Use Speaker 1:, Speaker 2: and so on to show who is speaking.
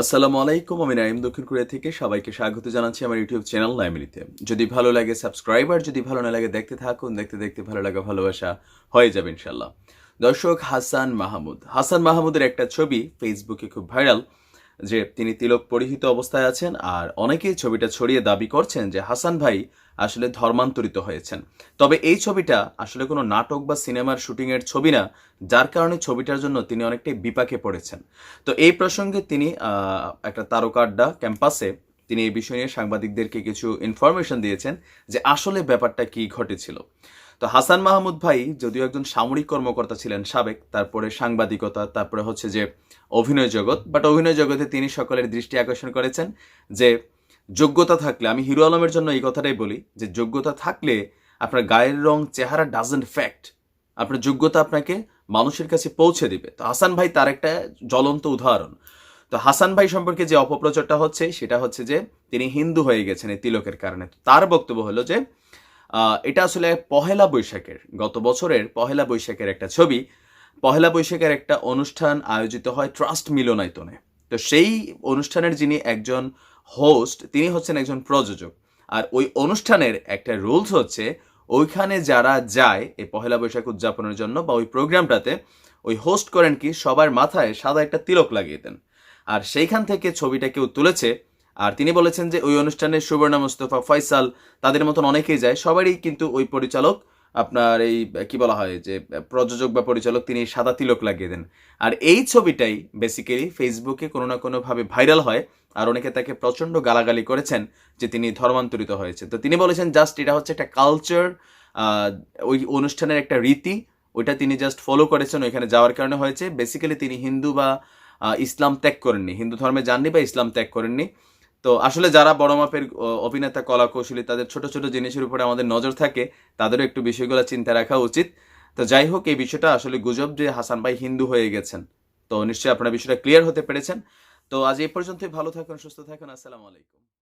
Speaker 1: আসসালামু আলাইকুম, আমি নাইম দক্ষিণ কোরিয়া থেকে সবাইকে স্বাগত জানাচ্ছি আমার ইউটিউব চ্যানেল নাইমিলিতে। যদি ভালো লাগে সাবস্ক্রাইব আর যদি ভালো না লাগে দেখতে থাকুন, দেখতে দেখতে ভালো লাগা ভালোবাসা হয়ে যাবে ইনশাল্লাহ দর্শক, হাসান মাহমুদ। হাসান মাহমুদের একটা ছবি ফেসবুকে খুব ভাইরাল। যে তিনি তিলক পরিহিত অবস্থায় আছেন আর অনেকেই ছবিটা ছড়িয়ে দাবি করছেন যে হাসান ভাই আসলে ধর্মান্তরিত হয়েছেন। তবে এই ছবিটা আসলে কোনো নাটক বা সিনেমার শুটিংয়ের ছবি না, যার কারণে ছবিটার জন্য তিনি অনেকটাই বিপাকে পড়েছেন। তো এই প্রসঙ্গে তিনি একটা তারকাড্ডা ক্যাম্পাসে তিনি এই বিষয় নিয়ে সাংবাদিকদেরকে কিছু ইনফরমেশন দিয়েছেন যে আসলে ব্যাপারটা কি ঘটেছিল। তো হাসান মাহমুদ ভাই যদিও একজন সামরিক কর্মকর্তা ছিলেন সাবেক, তারপরে সাংবাদিকতা, তারপরে হচ্ছে যে অভিনয় জগৎ বাট অভিনয় জগতে তিনি সকলের দৃষ্টি আকর্ষণ করেছেন যে যোগ্যতা থাকলে, আমি হিরো আলমের জন্য এই কথাটাই বলি যে যোগ্যতা থাকলে আপনার গায়ের রং চেহারা ডাজেন্ট ফ্যাক্ট আপনার যোগ্যতা আপনাকে মানুষের কাছে পৌঁছে দিবে। তো হাসান ভাই তার একটা জ্বলন্ত উদাহরণ। তো হাসান ভাই সম্পর্কে যে অপপ্রচারটা হচ্ছে, সেটা হচ্ছে যে তিনি হিন্দু হয়ে গেছেন এই তিলকের কারণে। তার বক্তব্য হলো যে এটা আসলে পহেলা বৈশাখের, গত বছরের পহেলা বৈশাখের একটা ছবি। পহেলা বৈশাখের একটা অনুষ্ঠান আয়োজিত হয় ট্রাস্ট মিলনায়তনে। তো সেই অনুষ্ঠানের যিনি একজন হোস্ট তিনি হচ্ছেন একজন প্রযোজক। আর ওই অনুষ্ঠানের একটা রুলস হচ্ছে, ওইখানে যারা যায় এই পহেলা বৈশাখ উদযাপনের জন্য বা ওই প্রোগ্রামটাতে ওই হোস্ট করেন কি, সবার মাথায় সাদা একটা তিলক লাগিয়ে দেন। আর সেইখান থেকে ছবিটা কেউ তুলেছে আর তিনি বলেছেন যে, ওই অনুষ্ঠানে সুবর্ণ মুস্তফা ফয়সাল তাদের মতন অনেকেই যায়। সবারই কিন্তু ওই পরিচালক, আপনার এই, কি বলা হয় যে, প্রযোজক বা পরিচালক তিনি সাদা তিলক লাগিয়ে দেন। আর এই ছবিটাই বেসিক্যালি ফেসবুকে কোনো না কোনোভাবে ভাইরাল হয় আর অনেকে তাকে প্রচণ্ড গালাগালি করেছেন যে, তিনি ধর্মান্তরিত হয়েছে। তো তিনি বলেছেন জাস্ট এটা হচ্ছে একটা কালচার ওই অনুষ্ঠানের একটা রীতি, ওইটা তিনি জাস্ট ফলো করেছেন, ওইখানে যাওয়ার কারণে হয়েছে। বেসিক্যালি তিনি হিন্দু বা ইসলাম ত্যাগ করেননি। হিন্দু ধর্মে যাননি বা ইসলাম ত্যাগ করেননি। তো আসলে যারা বড় মাপের অভিনেতা কলা কৌশলী তাদের ছোট ছোট জিনিসের উপরে আমাদের নজর থাকে, তাদেরও একটু বিষয়গুলো চিন্তা রাখা উচিত। তো যাই হোক, এই বিষয়টা আসলে গুজব যে হাসান ভাই হিন্দু হয়ে গেছেন, তো নিশ্চয়ই আপনারা বিষয়টা ক্লিয়ার হতে পেরেছেন। তো আজ এই পর্যন্তই, ভালো থাকুন, সুস্থ থাকুন, আসসালামু আলাইকুম।